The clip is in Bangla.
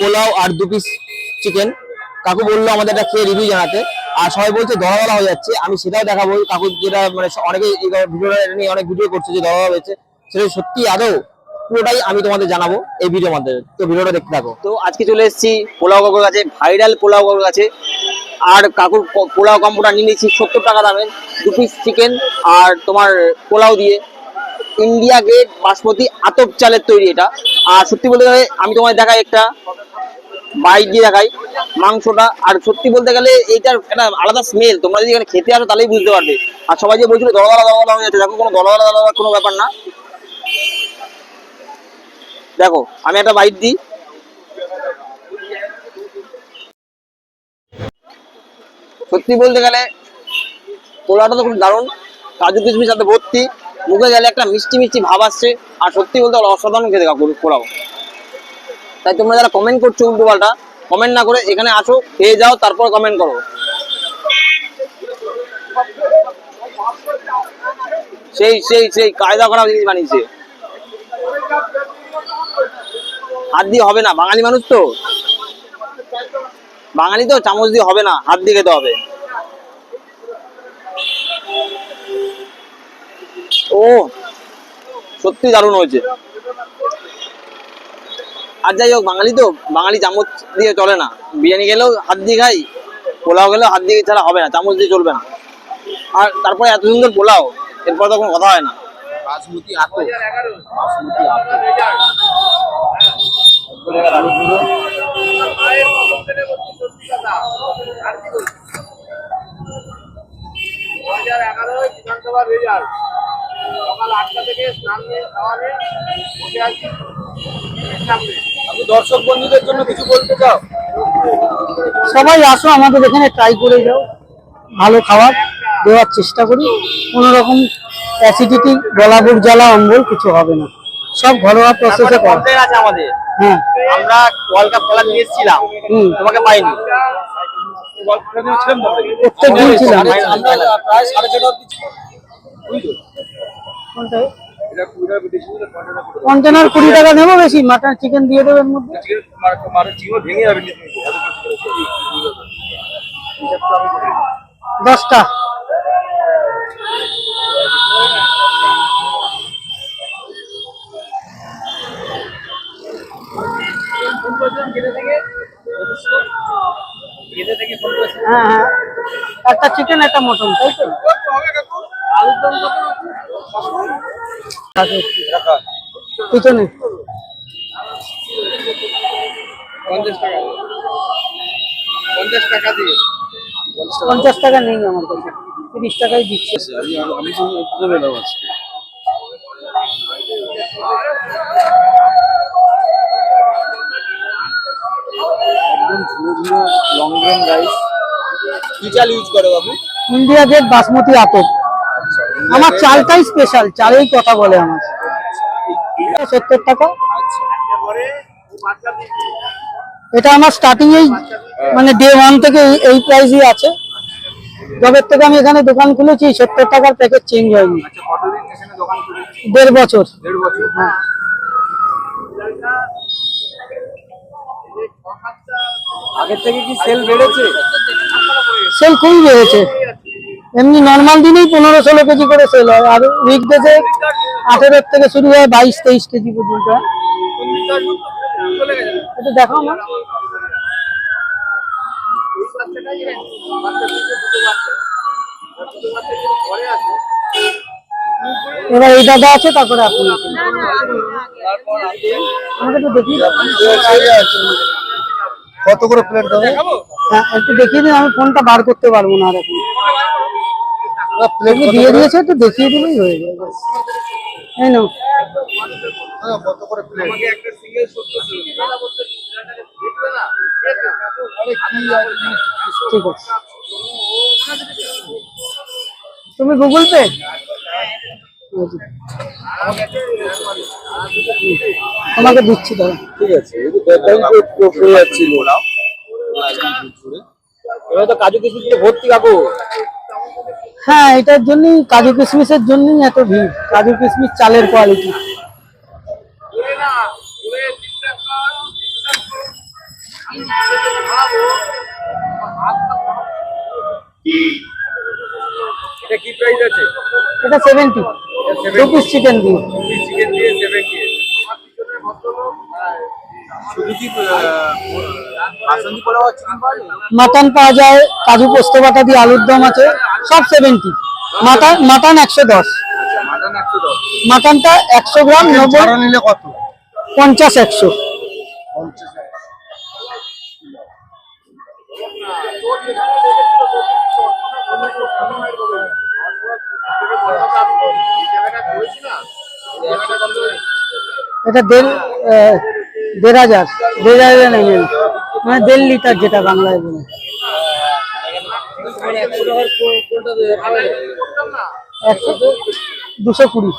পোলাও আর দু পিস চিকেন কাকু বলল আমাদের একটা খেয়ে রিভিউ জানাতে। আর সবাই বলছে দরওয়ালা হয়ে যাচ্ছে। আমি সেটাও দেখাবো। কাকু যেটা মানে অনেকে ভিডিও নিয়ে অনেক ভিডিও করছে যে দরওয়ালা হয়েছে। সেটা সত্যি আদৌ পুরোটাই আমি তোমাদের জানাব এই ভিডিওর মাধ্যমে তো ভিডিওটা দেখতে থাকো। তো আজকে চলে এসেছি পোলাও কাকুর কাছে ভাইরাল পোলাও কাকুর কাছে। আর কাকুর পোলাও কম্বোটা নিয়ে নিয়েছি সত্তর টাকা দামের দু পিস চিকেন আর তোমার পোলাও দিয়ে। ইন্ডিয়া গেট বাসমতি আতপ চালের তৈরি এটা। আর সত্যি বলতে গেলে আমি তোমায় দেখাই একটা। বাইক দিয়ে দেখাই। মাংসটা, আর সত্যি বলতে গেলে এইটার একটা আলাদা স্মেল তোমরা যদি এখানে খেতে আসো তাহলেই বুঝতে পারবে। আর সবাই যে বলছিল দলদলা দলদলা হয়ে যাচ্ছে, দেখো কোনো দলদলা দলদলা কোনো ব্যাপার না। দেখো, আমি একটা বাইট দিই। সত্যি বলতে গেলে পোলাওটা তো খুব দারুণ। কাজু কিশমিশ সাথে ভর্তি। মুখে গেলে একটা মিষ্টি মিষ্টি ভাব আসছে। আর সত্যি বলতে গেলে অসাধারণ খেতে কাকু পোলাও। তাই তোমরা যারা কমেন্ট করছ উল্টো পাল্টা কমেন্ট না করে এখানে আসো, খেয়ে যাও, তারপর কমেন্ট করো। সেই সেই সেই কায়দা করা জিনিস বানিয়েছে। হাত দিয়ে হবে না, বাঙালি মানুষ তো। বাঙালি তো, চামচ দিয়ে হবে না, হাত দিয়ে খেতে হবে। ও, সত্যি দারুণ হয়েছে। আর যাই হোক বাঙালি তো বাঙালি চামচ দিয়ে চলে না। বিরিয়ানি গেলেও হাত দিয়ে খাই পোলাও গেলেও হাত দিয়ে ছাড়া হবে না চামচ দিয়ে চলবে না। আর তারপরে এত সুন্দর পোলাও এরপর তো কোনো কথা হয় না। বাসমতি আতো বাসমতি আতো বিধানসভা রেজাল্ট সকাল আটটা থেকে স্নান নিয়ে খাওয়া নিয়ে বসে আছি। সামনে আপনি দর্শক বন্ধুদের জন্য কিছু বলতে চাও? সবাই আসো আমাদের এখানে ট্রাই করে যাও। ভালো খাবার দেওয়ার চেষ্টা করি। কোনো রকম অ্যাসিডিটি গলাবুর জ্বালা অম্বল কিছু হবে না। সব ঘরোয়া প্রসেসে করা কমপ্লেন আছে আমাদের। হ্যাঁ। আমরা ওয়ার্ল্ড কাপ খেলা নিয়ে এসেছিলাম। হুম। তোমাকে পাইনি। প্রত্যেক দিন ছিলাম। আমরা প্রায় সাড়ে ছটা কন্টেনার কুড়ি টাকা নেব বেশি মাটন চিকেন দিয়ে দেবেন মধ্যে। দশটা। হ্যাঁ হ্যাঁ। একটা চিকেন একটা মটন তাই তো? থাকে। পিছনে পঞ্চাশ টাকা। পঞ্চাশ টাকা দিয়ে। পঞ্চাশ টাকা নেই আমার কাছে। তিরিশ টাকাই দিচ্ছে। আমি আমি আজকে। একদম ঝুড়ো ঝুড়ো লং গ্রেন রাইস কি চাল ইউজ করে বাবু? ইন্ডিয়া গেট বাসমতি আতপ। আমার চালটাই স্পেশাল চালেই কথা বলে আমার। সত্তর টাকা। এটা আমার স্টার্টিং এই মানে ডে ওয়ান থেকে এই- এই প্রাইসই আছে। যবে থেকে আমি এখানে দোকান খুলেছি সত্তর টাকার প্যাকেট চেঞ্জ হয়নি। আচ্ছা কতদিন এখানে দোকান করেছি দেড় বছর। দেড় বছর। হ্যাঁ। আগের থেকে কি সেল বেড়েছে? সেল খুবই বেড়েছে। এমনি নর্মাল দিনেই পনেরো ষোলো কেজি করে সেল হয়। আর উইকডেজে আঠেরোর থেকে শুরু হয় বাইশ তেইশ কেজি পর্যন্ত। এটা দেখো আমার এবার এই দাদা আছে তারপরে আপনি আমাকে একটু দেখিয়ে কত করে প্লেট দেবে হ্যাঁ একটু দেখিয়ে দিন আমি ফোনটা বার করতে পারব না আর এখন। প্লেট দিয়ে দিয়েছে একটু দেখিয়ে দিলেই হয়ে যাবে। এই নাও ঠিক আছে। তুমি গুগল পে তোমাকে দিচ্ছি দাদা ঠিক আছে এবার তো কাজু দিয়ে ভর্তি কাকু। হ্যাঁ এটার জন্যই কাজু কিশমিশের জন্যই এত ভিড়। কাজু কিশমিশ চালের কোয়ালিটি এটা টু চিকেন মাটন পাওয়া যায় কাজু পোস্ত বাটা দিয়ে আলুর দম আছে। সব সেভেন্টি মাটন মাটন একশো দশ। মাটনটা একশো গ্রাম নব্বই নিলে কত? পঞ্চাশ একশো। এটা দেড় দেড় হাজার। দেড় হাজার মানে দেড় লিটার যেটা বাংলায় বলে। একশো দুশো কুড়ি।